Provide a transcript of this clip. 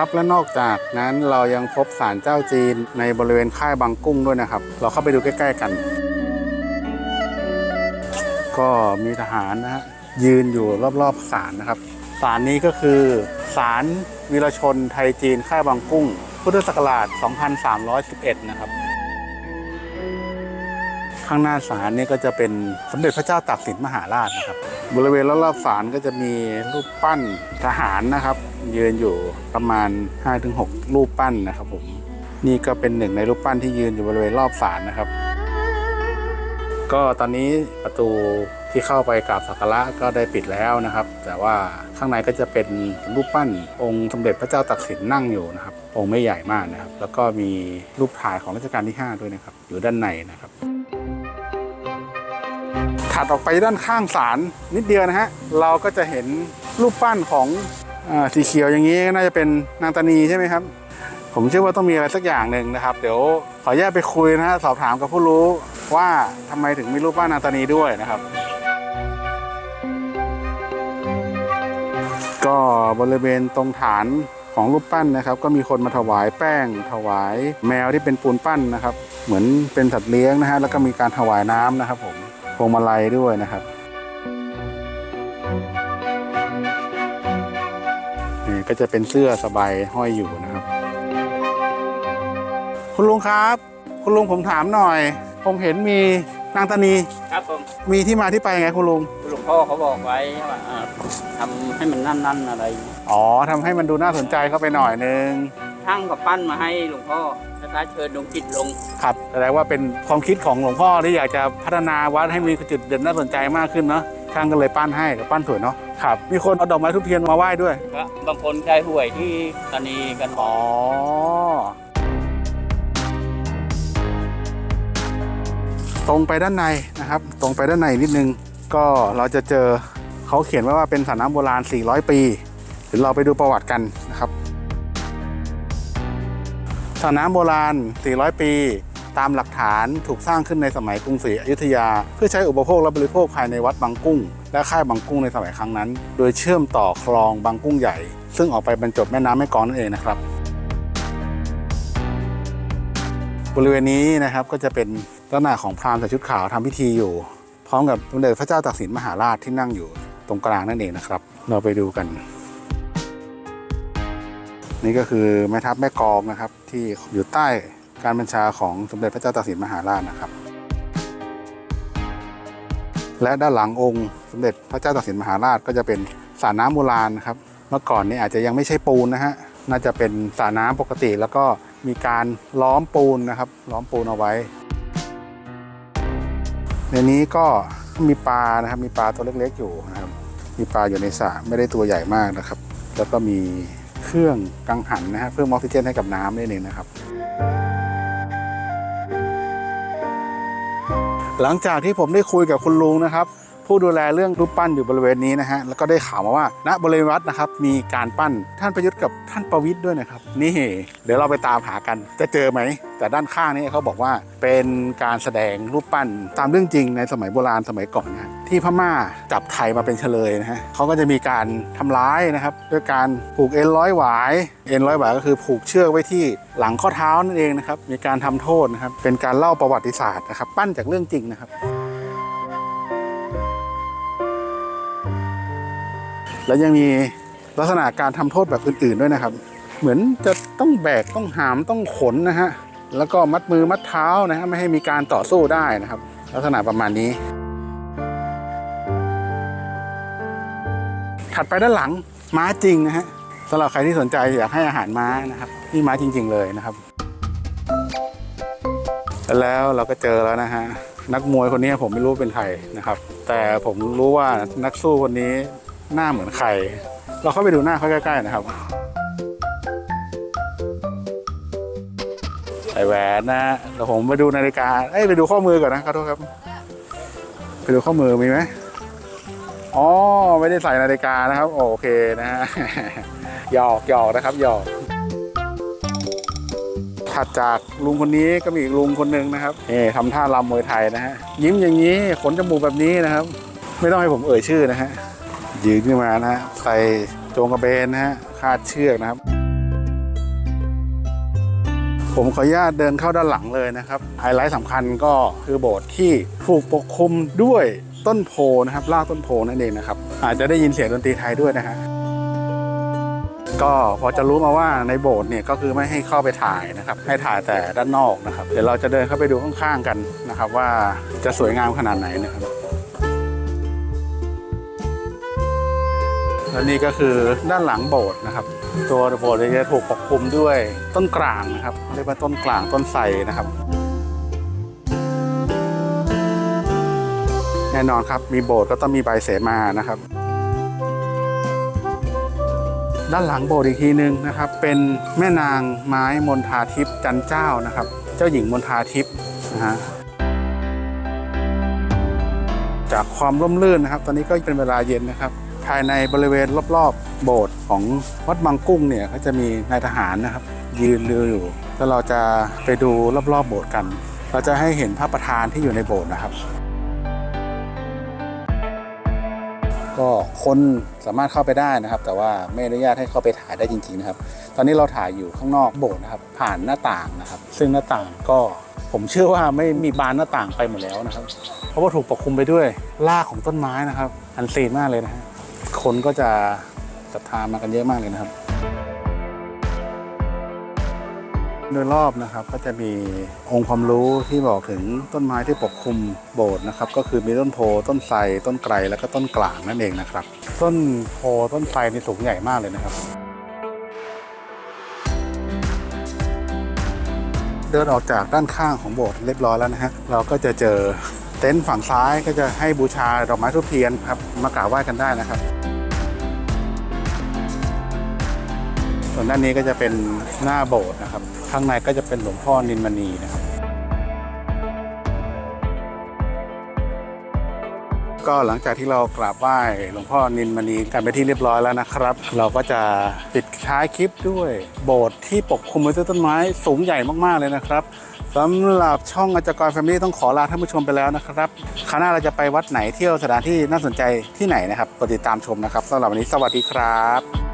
ครับและนอกจากนั้นเรายังพบศาลเจ้าจีนในบริเวณค่ายบางกุ้งด้วยนะครับ เราเข้าไปดูใกล้ ๆ กัน ก็มีทหารนะฮะยืนอยู่รอบๆศาลนะครับศาลนี้ก็คือศาลวีรชนไทยจีนค่ายบางกุ้ง พุทธศักราช 2311 นะครับ ข้างหน้าศาลนี่ก็จะเป็นสมเด็จพระเจ้าตากสินมหาราชนะครับ บริเวณรอบๆศาลก็จะมีรูปปั้นทหารนะครับ ยืนอยู่ประมาณ 5-6 รูปปั้นนะครับผมนี่ก็เป็นหนึ่งในรูปปั้นที่ยืนอยู่บริเวณรอบศาลนะครับ ก็ตอนนี้ประตูที่เข้าไปกราบสักการะก็ได้ปิดแล้วนะครับ แต่ว่าข้างในก็จะเป็นรูปปั้น องค์สมเด็จพระเจ้าตากสินนั่งอยู่นะครับ องค์ไม่ใหญ่มากนะครับ แล้วก็มีรูปถ่ายของรัชกาลที่ 5 ด้วยนะครับ อยู่ด้านในนะครับ ถัดออกไปด้านข้างศาลนิดเดียวนะฮะเราก็จะเห็นรูปปั้นของอสีเขียวอย่างนี้น่าจะเป็นนางตานีใช่ไหมครับ ผมเชื่อว่าต้องมีอะไรสักอย่างหนึ่งนะครับ เดี๋ยวขอแยกไปคุยนะฮะสอบถามกับผู้รู้ว่าทำไมถึงมีรูปปั้นนางตานีด้วยนะครับ ก็บริเวณตรงฐานของรูปปั้นนะครับ ก็มีคนมาถวายแป้ง ถวายแมวที่เป็นปูนปั้นนะครับ เหมือนเป็นสัตว์เลี้ยงนะฮะแล้วก็มีการถวายน้ำนะครับผม พวงมาลัยด้วยนะครับนี่ก็จะเป็นเสื้อสบายห้อยอยู่นะครับ คุณลุงครับ คุณลุงผมถามหน่อย ผมเห็นมีนางตานีครับผมมีที่มาที่ไปไงคุณลุงหลวงพ่อเขาบอกไว้ว่าอ่าทำให้มันนั่นๆอะไรอย่างเงี้ยอ๋อทำให้มันดูน่าสนใจเข้าไปหน่อยนึง ช่างกับปั้นมาให้หลวงพ่อ แล้วก็เชิญดวงจิตลง ครับแสดงว่าเป็นความคิดของหลวงพ่อที่อยากจะพัฒนาวัดให้มีจุดเด่นน่าสนใจมากขึ้นเนาะช่างก็เลยปั้นให้แต่ปั้นสวยเนาะครับ มีคนเอาดอกไม้ทุบเทียนมาไหว้ด้วย ก็บางคนใช้หวยที่ตานีกันอ๋อ ตรงไปด้านในนะครับ ตรงไปด้านในนิดนึง ก็เราจะเจอเขาเขียนไว้ว่าเป็นสระน้ำโบราณ 400 ปี เดี๋ยวเราไปดูประวัติกันนะครับ สระน้ำโบราณ 400 ปี ตามหลักฐานถูกสร้างขึ้นในสมัยกรุงศรีอยุธยา เพื่อใช้อุปโภคและบริโภคภายในวัดบางกุ้ง และค่ายบางกุ้งในสมัยครั้งนั้น โดยเชื่อมต่อคลองบางกุ้งใหญ่ ซึ่งออกไปบรรจบแม่น้ำแม่กองนั่นเองนะครับ บริเวณนี้นะครับก็จะเป็นลักษณะของพราหมณ์ใส่ชุดขาวทำพิธีอยู่ พร้อมกับสมเด็จพระเจ้าตากสินมหาราชที่นั่งอยู่ตรงกลางนั่นเองนะครับ เราไปดูกัน นี่ก็คือแม่ทัพแม่กองนะครับ ที่อยู่ใต้การบัญชาของสมเด็จพระเจ้าตากสินมหาราชนะครับ และด้านหลังองค์สมเด็จพระเจ้าตากสินมหาราชก็จะเป็นสระน้ำโบราณนะครับ เมื่อก่อนนี่อาจจะยังไม่ใช่ปูนนะฮะน่าจะเป็นสระน้ำปกติ แล้วก็มีการล้อมปูนนะครับ ล้อมปูนเอาไว้ ในนี้ก็มีปลานะครับมีปลาตัวเล็กๆอยู่นะครับมีปลาอยู่ในสระไม่ได้ตัวใหญ่มากนะครับ แล้วก็มี เครื่องกังหันนะฮะเพิ่มออกซิเจนให้กับน้ำนี่เองนะครับ หลังจากที่ผมได้คุยกับคุณลุงนะครับ ผู้ดูแลเรื่องรูปปั้นอยู่บริเวณนี้นะฮะแล้วก็ได้ข่าวมาว่าณบริเวณวัดนะครับมีการปั้นท่านประยุทธ์กับท่านประวิทย์ด้วยนะครับนี่เดี๋ยวเราไปตามหากันจะเจอไหม แต่ด้านข้างนี้เขาบอกว่าเป็นการแสดงรูปปั้นตามเรื่องจริงในสมัยโบราณสมัยก่อนนะฮะที่พม่าจับไทยมาเป็นเฉลยนะฮะเขาก็จะมีการทำร้ายนะครับด้วยการผูกเอ็นร้อยหวายเอ็นร้อยหวายก็คือผูกเชือกไว้ที่หลังข้อเท้านั่นเองนะครับมีการทำโทษนะครับเป็นการเล่าประวัติศาสตร์นะครับปั้นจากเรื่องจริงนะครับ แล้วยังมีลักษณะการทำโทษแบบอื่นๆด้วยนะครับ เหมือนจะต้องแบกต้องหามต้องขนนะฮะแล้วก็มัดมือมัดเท้านะฮะไม่ให้มีการต่อสู้ได้นะครับ ลักษณะประมาณนี้ ถัดไปด้านหลังม้าจริงนะฮะสำหรับใครที่สนใจอยากให้อาหารม้านะครับนี่ม้าจริง ๆ เลยนะครับ แล้วเราก็เจอแล้วนะฮะนักมวยคนนี้ผมไม่รู้เป็นใครนะครับ แต่ผมรู้ว่านักสู้คนนี้ หน้าเหมือนใครเราเข้าไปดูหน้าเขาใกล้ๆนะครับใส่แหวนนะเดี๋ยวผมไปดูนาฬิกา เอ้ยไปดูข้อมือก่อนนะขอโทษครับ ไปดูข้อมือมีไหมอ๋อไม่ได้ใส่นาฬิกานะครับ โอเคนะฮะหยอกหยอกนะครับหยอกถัดจากลุงคนนี้ก็มีอีกลุงคนหนึ่งนะครับนี่ทำท่ารำมวยไทยนะฮะยิ้มอย่างนี้ขนจมูกแบบนี้นะครับ ไม่ต้องให้ผมเอ่ยชื่อนะฮะ ยืนขึ้นมานะฮะใส่โจงกระเบนนะฮะคาดเชือกนะครับ ผมขออนุญาตเดินเข้าด้านหลังเลยนะครับไฮไลท์สำคัญก็คือโบสถ์ที่ถูกปกคลุมด้วยต้นโพนะครับรากต้นโพนั่นเองนะครับ อาจจะได้ยินเสียงดนตรีไทยด้วยนะฮะก็พอจะรู้มาว่าในโบสถ์เนี่ยก็คือไม่ให้เข้าไปถ่ายนะครับ ให้ถ่ายแต่ด้านนอกนะครับ เดี๋ยวเราจะเดินเข้าไปดูข้างๆกันนะครับ ว่าจะสวยงามขนาดไหนนะครับ และนี่ก็คือด้านหลังโบสถ์นะครับ ตัวโบสถ์จะถูกปกคลุมด้วยต้นกลางนะครับเรียกว่าต้นกลางต้นไทรนะครับ แน่นอนครับมีโบสถ์ก็ต้องมีใบเสมานะครับ ด้านหลังโบสถ์อีกทีหนึ่งนะครับ เป็นแม่นางไม้มนทาทิพย์จันเจ้านะครับ เจ้าหญิงมนทาทิพย์นะฮะจากความร่มรื่นนะครับ ตอนนี้ก็เป็นเวลาเย็นนะครับ ภายในบริเวณรอบๆ โบสถ์ของวัดบางกุ้งเนี่ยก็จะมีนายทหารนะครับ ยืนเรืออยู่ แล้วเราจะไปดูรอบๆ โบสถ์กัน เราจะให้เห็นพระประธานที่อยู่ในโบสถ์นะครับ ก็คนสามารถเข้าไปได้นะครับ แต่ว่าไม่อนุญาตให้เข้าไปถ่ายได้จริงๆนะครับ ตอนนี้เราถ่ายอยู่ข้างนอกโบสถ์นะครับ ผ่านหน้าต่างนะครับ ซึ่งหน้าต่างก็ผมเชื่อว่าไม่มีบานหน้าต่างไปหมดแล้วนะครับ เพราะว่าถูกปกคลุมไปด้วยรากของต้นไม้นะครับ อันซีนมากเลยนะฮะ คนก็จะศรัทธามากันเยอะมากเลยนะครับ โดยรอบนะครับก็จะมีองค์ความรู้ที่บอกถึงต้นไม้ที่ปกคลุมโบสถ์นะครับ ก็คือมีต้นโพต้นไทรต้นไกรแล้วก็ต้นกลางนั่นเองนะครับ ต้นโพต้นไทรนี่สูงใหญ่มากเลยนะครับ เดินออกจากด้านข้างของโบสถ์เรียบร้อยแล้วนะฮะเราก็จะเจอเต็นท์ฝั่งซ้ายก็จะให้บูชาดอกไม้ทุบเทียนครับมากราบไหว้กันได้นะครับ ส่วนด้านนี้ก็จะเป็นหน้าโบสถ์นะครับ ข้างในก็จะเป็นหลวงพ่อนินมณีนะครับ ก็หลังจากที่เรากราบไหว้หลวงพ่อนินมณีกันไปที่เรียบร้อยแล้วนะครับ เราก็จะปิดท้ายคลิปด้วย โบสถ์ที่ปกคลุมไปด้วยต้นไม้สูงใหญ่มากๆเลยนะครับสำหรับช่องอาจารย์กรแฟมิลี่ต้องขอลาท่านผู้ชมไปแล้วนะครับคราวหน้าเราจะไปวัดไหนเที่ยวสถานที่น่าสนใจที่ไหนนะครับกดติดตามชมนะครับสำหรับวันนี้สวัสดีครับ